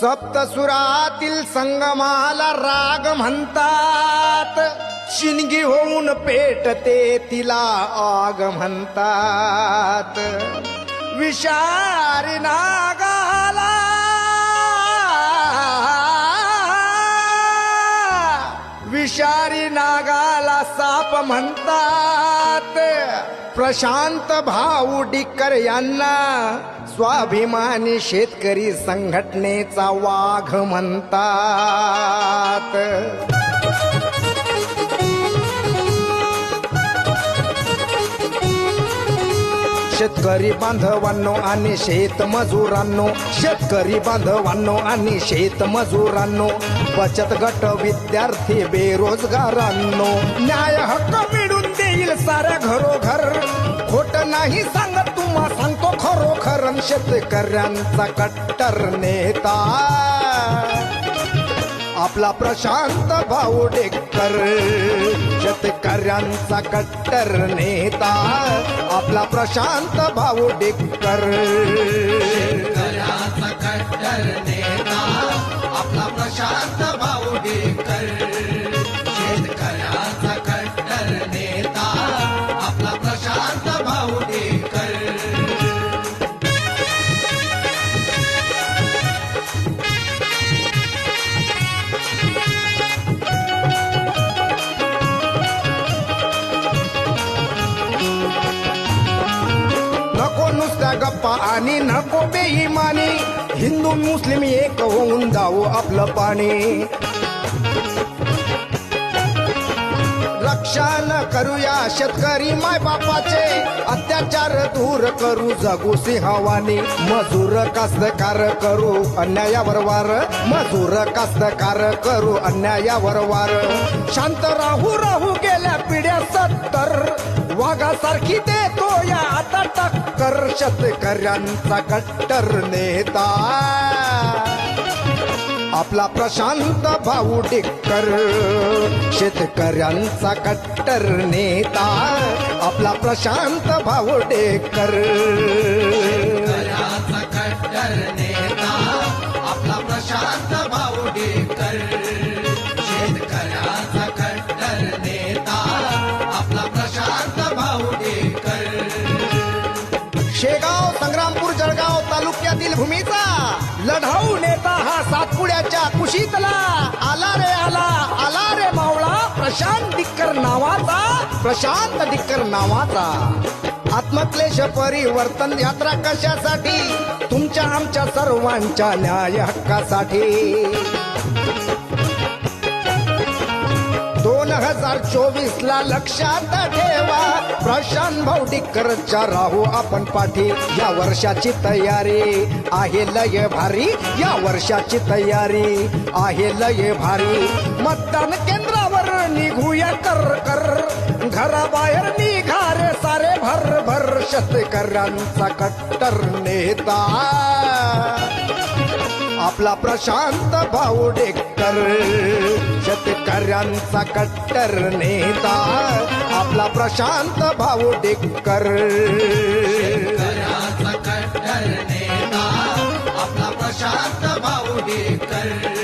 सप्तसुरातील संगमाला राग म्हणतात. शिनगी होऊन पेटते तिला आग म्हणतात. विषारी नाग नागाला साप म्हणतात. प्रशांत भाऊ डिक्कर यांना स्वाभिमानी शेतकरी संघटनेचा वाघ म्हणतात. शेतकरी बांधवांनो आणि शेत मजुरांनो शेतकरी बांधवांनो आणि शेत मजुरांनो बचत गट विद्यार्थी बेरोजगारांनो न्याय हक्क मिळून देईल साऱ्या घरोघर. खोट नाही सांगत तुम्हा सांगतो खरोखर शेतकऱ्यांचा कट्टर नेता. आपला प्रशांत भाऊ डेक्कर शेतकऱ्यांचा कट्टर नेता आपला प्रशांत भाऊ डेक्कर. गप्पा आणि नको बेईमानी. हिंदू मुस्लिम एक होऊन जाऊ आपलं पाणी. रक्षण करूया शेतकरी माय बापाचे. अत्याचार दूर करू जगू सिंहवानी. मजूर कास्तकार करू अन्यायावर वार. मजूर कास्तकार करू अन्यायावर वार. शांत राहू राहू गेल्या पिढ्या सत्तर. वाघासारखी देतो या आता टक्कर शेतकऱ्यांचा कट्टर नेता. आपला प्रशांत भाऊ डिक्कर शेतकऱ्यांचा कट्टर नेता. आपला प्रशांत भाऊ डेकर कट्टर नेता. आपला प्रशांत सातपुड्याच्या कुशीतला. आला रे आला. आला रे मावळा. प्रशांत दिक्कर नावाचा. प्रशांत दिक्कर नावाचा. आत्मक्लेश परिवर्तन यात्रा कशासाठी? तुमच्या आमच्या सर्वांच्या न्याय हक्कासाठी. हजार चोवीस ला लक्षात ठेवा. प्रशांत भाऊ राहू आपण पाठी. या वर्षाची तयारी आहे लय भारी. या वर्षाची तयारी आहे लय भारी. मतदान केंद्रावर निघूया कर कर. घराबाहेर निघा रे सारे भर भर शेतकऱ्यांचा कट्टर नेता. आपला प्रशांत भाऊ यांचा कट्टर नेता आपला प्रशांत भाऊ डेक्कर. कट्टर नेता आपला प्रशांत भाऊ डेक्कर.